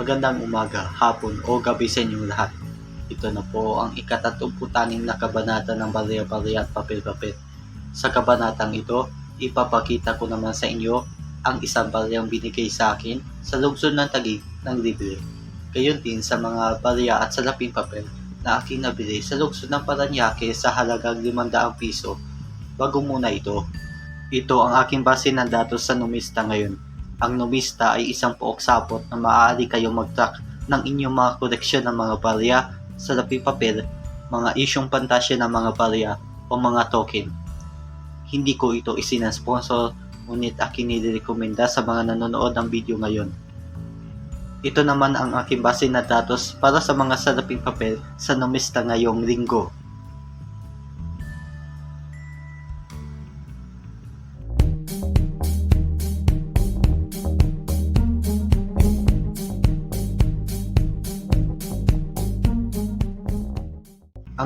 Magandang umaga, hapon o gabi sa inyong lahat. Ito na po ang ikatatumputanong na kabanata ng Barya-Barya at Papel-Papel. Sa kabanatang ito, ipapakita ko naman sa inyo ang isang baryang binigay sa akin sa lungsod ng Taguig ng libre. Gayon din sa mga barya at salaping papel na aking nabili sa lungsod ng Paranaque sa halagang 500 piso. Bago muna ito, ito ang aking base ng datos sa numista ngayon. Ang numista ay isang pook sapot na maaari kayong mag-track ng inyong mga koleksyon ng mga barya, salaping papel, mga isyong pantasya ng mga barya o mga token. Hindi ko ito isinasponsor, ngunit aking nirekomenda sa mga nanonood ng video ngayon. Ito naman ang aking base na datos para sa mga salaping papel sa numista ngayong linggo.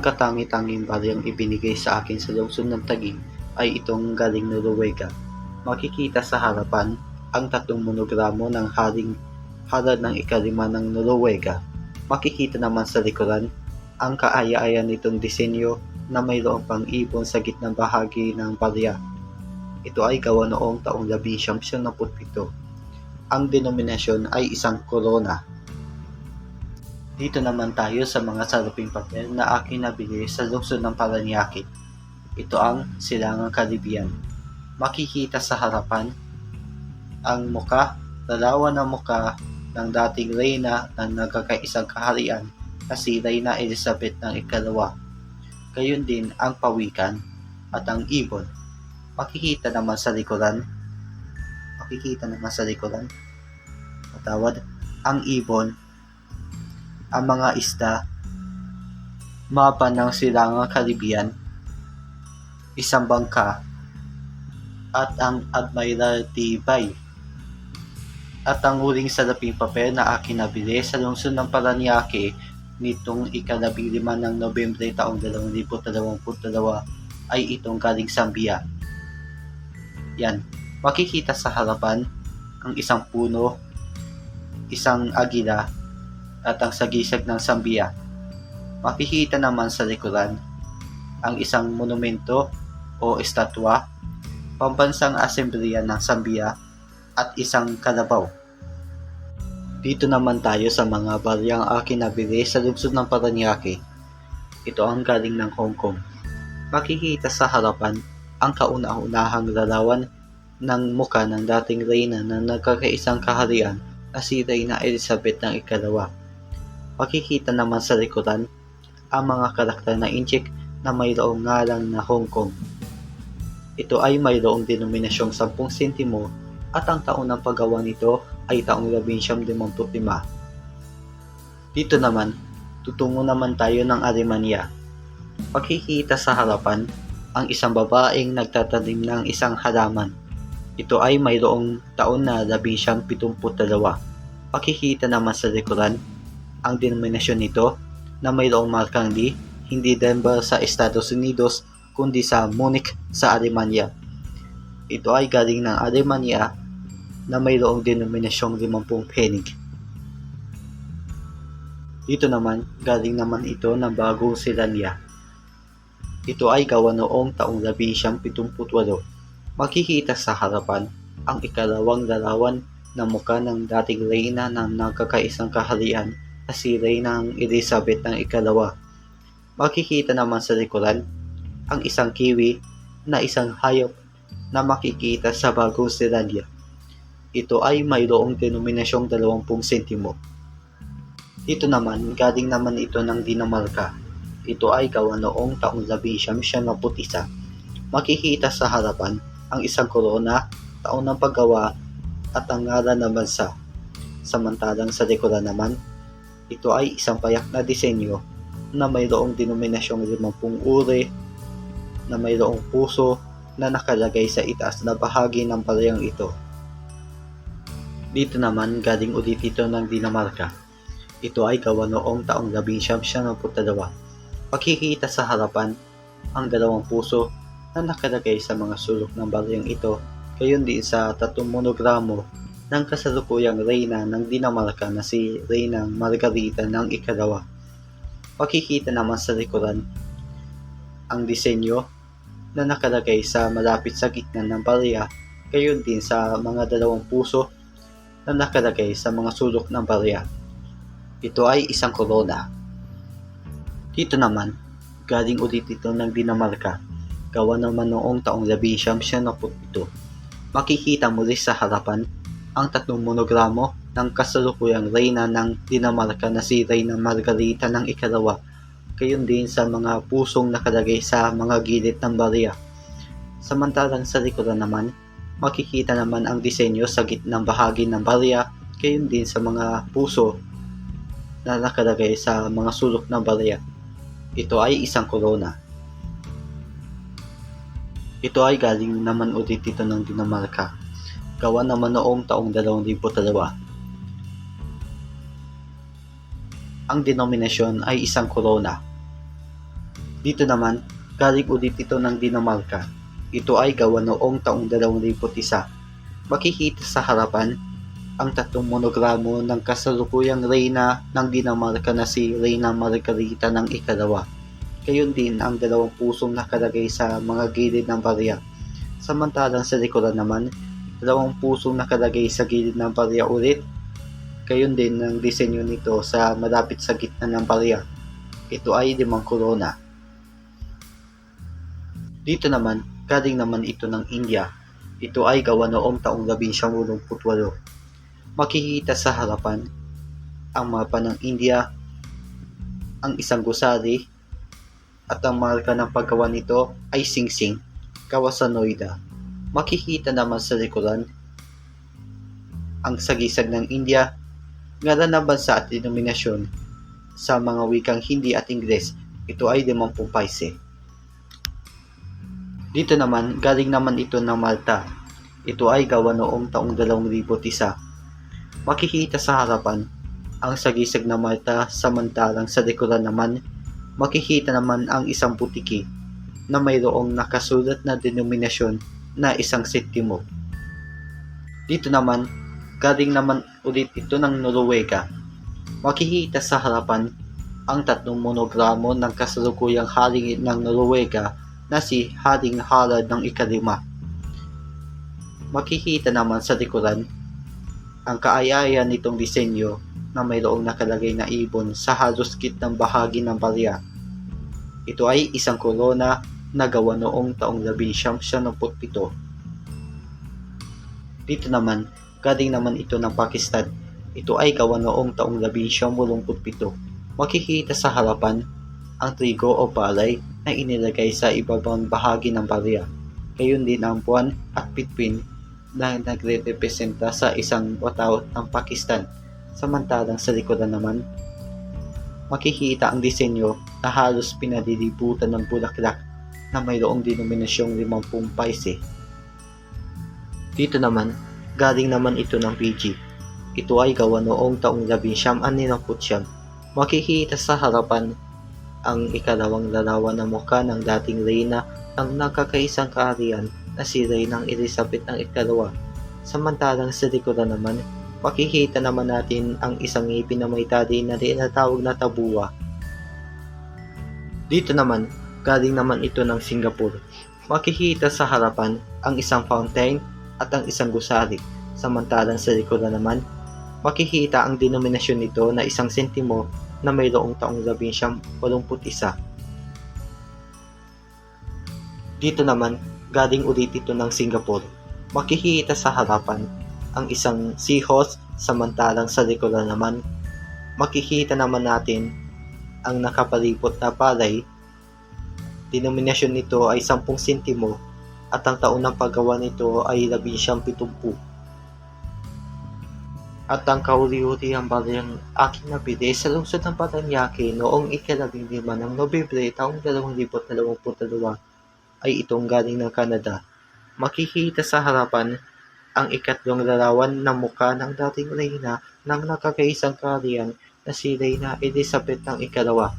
Ang katangi-tanging baryang ibinigay sa akin sa lungsod ng Taguig ay itong galing Noruega. Makikita sa harapan ang tatlong monogramo ng haring halad ng ikalima ng Noruega. Makikita naman sa likuran ang kaaya-aya nitong disenyo na mayroong pang ibon sa gitnang bahagi ng barya. Ito ay gawa noong taong 1977. Ang denominasyon ay isang korona. Dito naman tayo sa mga salaping papel na aking nabili sa lungsod ng Paranaque. Ito ang Silangang Caribbean. Makikita sa harapan ang muka, larawan ng muka ng dating reyna ng nagkakaisang kaharian na si Reyna Elizabeth ng ikalawa. Gayon din ang pawikan at ang ibon. Makikita naman sa likuran, makikita naman sa likuran, patawad, ang ibon ang mga isda, mapa ng silangang Caribbean, isang bangka, at ang Admiralty Bay. At ang huling salaping papel na akin nabili sa lungsod ng Paranaque nitong ikalabing lima ng Nobyembre taong 2022 ay itong galing Zambia. Yan, makikita sa harapan ang isang puno, isang agila, at ang sagisag ng Zambia. Makikita naman sa likuran ang isang monumento o estatwa, pambansang asembleya ng Zambia at isang kalabaw. Dito naman tayo sa mga baryang akin nabili sa lungsod ng Paranaque. Ito ang galing ng Hong Kong. Makikita sa harapan ang kauna-unahang larawan ng muka ng dating reyna na nagkakaisang kaharian na si Reyna Elizabeth ng ikalawa. Makikita naman sa likuran ang mga karakter na incheck na mayroong ngalan na Hong Kong. Ito ay mayroong denominasyong 10 sentimo at ang taon ng paggawa nito ay taong 1955. Dito naman, tutungo naman tayo ng Alemania. Makikita sa harapan ang isang babaeng nagtatanim ng isang halaman. Ito ay mayroong taon na 1972. Makikita naman sa likuran ang denominasyon nito na mayroong markang D, hindi Denver sa Estados Unidos kundi sa Munich sa Alemanya. Ito ay galing ng Alemanya na mayroong denominasyong 50 penig. Dito naman, galing naman ito ng Bagong Selandia. Ito ay gawa noong taong 1978. Makikita sa harapan ang ikalawang larawan na mukha ng dating reyna ng nagkakaisang kaharian na si Reynang Elizabeth ng ikalawa. Makikita naman sa likuran ang isang kiwi na isang hayop na makikita sa Bagong Selandia. Ito ay mayroong denominasyong 20 sentimo. Dito naman, galing naman ito ng Dinamarca. Ito ay gawa noong taong 1971. Makikita sa harapan ang isang korona, taon ng paggawa at ang ngalan ng bansa. Samantalang sa likuran naman, ito ay isang payak na disenyo na mayroong denominasyong 50 uri na mayroong puso na nakalagay sa itaas na bahagi ng palayang ito. Dito naman galing ulit ito ng Dinamarca. Ito ay gawa noong taong 1972. Makikita sa harapan ang dalawang puso na nakalagay sa mga sulok ng baryang ito, gayon din sa tatlong monogramo ng kasalukuyang reyna ng Dinamarca na si Reyna Margarita ng ikalawa. Makikita naman sa likuran ang disenyo na nakalagay sa malapit sa gitna ng barya, gayon din sa mga dalawang puso na nakalagay sa mga sulok ng barya. Ito ay isang korona. Dito naman, galing ulit ito ng Dinamarca, gawa naman noong taong 1977. Makikita muli sa harapan ang tatlong monogramo ng kasalukuyang reyna ng Dinamarca na si Reyna Margarita ng ikalawa, gayon din sa mga pusong nakalagay sa mga gilid ng barya. Samantalang sa likuran naman, makikita naman ang disenyo sa gitnang bahagi ng barya, gayon din sa mga puso na nakalagay sa mga sulok ng barya. Ito ay isang corona. Ito ay galing naman ulit dito ng Dinamarca. Gawa naman noong taong 2002. Ang denominasyon ay isang corona. Dito naman, galing ulit ito ng Dinamarca. Ito ay gawa noong taong 2001. Makikita sa harapan ang tatlong monogramo ng kasalukuyang reyna ng Dinamarca na si Reyna Margarita ng ikalawa. Gayon din ang dalawang pusong nakalagay sa mga gilid ng barya. Samantalang sa likuran naman, dalawang pusong nakalagay sa gilid ng barya ulit. Gayon din ang disenyo nito sa malapit sa gitna ng barya. Ito ay limang korona. Dito naman, galing naman ito ng India. Ito ay gawa noong taong 1988 makikita sa harapan ang mapa ng India, ang isang gusali, at ang marka ng paggawa nito ay singsing, gawa sa Noida. Makikita naman sa likuran ang sagisag ng India, ngalan ng bansa at denominasyon sa mga wikang Hindi at Ingles. Ito ay 50 paise. Dito naman, galing naman ito ng Malta. Ito ay gawa noong taong 2001 makikita sa harapan ang sagisag na Malta samantalang sa likuran naman makikita naman ang isang putiki na mayroong nakasulat na denominasyon na isang sentimo. Dito naman, galing naman ulit ito ng Noruega. Makikita sa harapan ang tatlong monogramo ng kasalukuyang haring ng Noruega na si Haring Harald ng ikalima. Makikita naman sa likuran ang kaayayan nitong disenyo na mayroong nakalagay na ibon sa halos gitnang bahagi ng barya. Ito ay isang korona na gawa noong taong 1977. Dito naman, galing naman ito ng Pakistan. Ito ay gawa noong taong 1987. Makikita sa harapan ang trigo o palay na inilagay sa ibabang bahagi ng barya. Gayon din ang buwan at pitpin na nagre-representa sa isang wataw ng Pakistan. Samantalang sa likuran naman, makikita ang disenyo na halos pinalilibutan ng bulaklak na mayroong denominasyong 50 paise. Dito naman, galing naman ito ng Fiji. Ito ay gawa noong taong 1969. Makikita sa harapan ang ikalawang larawan na mukha ng dating reyna ng nagkakaisang kaharian na si Reynang Elizabeth ng ikalawa. Samantalang sa likuran naman, makikita naman natin ang isang ngipin na may tali na tinatawag na tabua. Dito naman, galing naman ito ng Singapore. Makikita sa harapan ang isang fountain at ang isang gusali. Samantalang sa likuran naman, makikita ang denominasyon nito na isang sentimo na mayroong taong 1981. Dito naman, galing ulit ito ng Singapore. Makikita sa harapan ang isang seahorse samantalang sa likuran naman makikita naman natin ang nakapalipot na palay. Denominasyon nito ay 10 sentimo at ang taon ng paggawa nito ay 1970. At ang kauli-uli ang balyang aking nabili sa lungsod ng Paranaque noong ikalabing lima ng Nobyembre taong 2022 ay itong galing ng Canada. Makikita sa harapan ang ikatlong larawan ng mukha ng dating reyna ng nakakaisang kaharian na si Reyna Elizabeth ng ikalawa.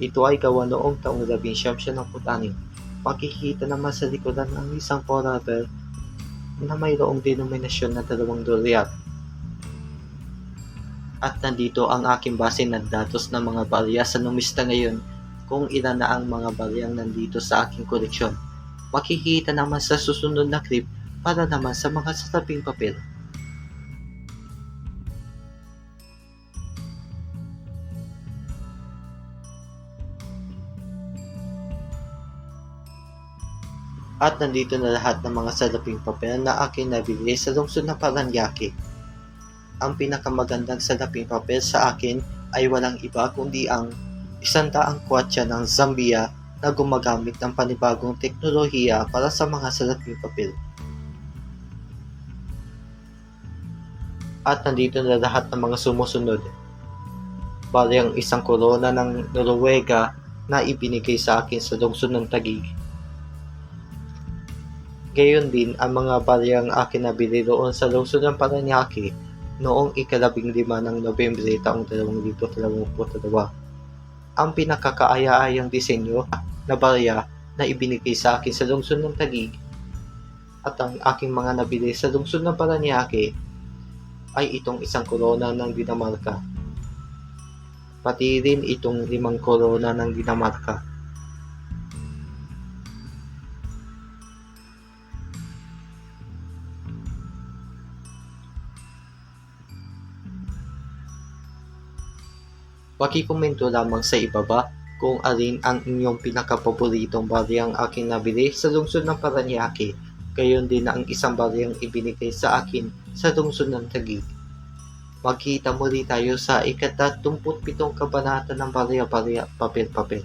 Ito ay gawa noong taong 1976. Makikita naman sa likodan ang isang forever na mayroong denominasyon na dalawang dolyar. At nandito ang aking base ng datos ng mga barya sa numista ngayon kung ilan na ang mga baryang nandito sa aking koleksyon. Makikita naman sa susunod na clip para naman sa mga saraping papel. At nandito na lahat ng mga salaping papel na akin nabili sa lungsod ng Paranaque. Ang pinakamagandang salaping papel sa akin ay walang iba kundi ang isandaang kwatsa ng Zambia na gumagamit ng panibagong teknolohiya para sa mga salaping papel. At nandito na lahat ng mga sumusunod. Bali ang isang korona ng Noruega na ibinigay sa akin sa lungsod ng Taguig. Gayon din ang mga baryang akin nabili roon sa lungsod ng Paranaque noong ikalabing lima ng Nobyembre taong 2022. Ang pinakakaaya-ayang disenyo na barya na ibinigay sa akin sa lungsod ng Taguig at ang aking mga nabili sa lungsod ng Paranaque ay itong isang korona ng Dinamarca. Pati rin itong limang korona ng Dinamarca. Pakikomento lamang sa ibaba kung alin ang inyong pinakapaboritong baryang aking nabili sa lungsod ng Paranaque. Gayon din ang isang baryang ibinigay sa akin sa lungsod ng Taguig. Magkita muli tayo sa ikatatlumput pitong kabanata ng Barya Barya Papel Papel.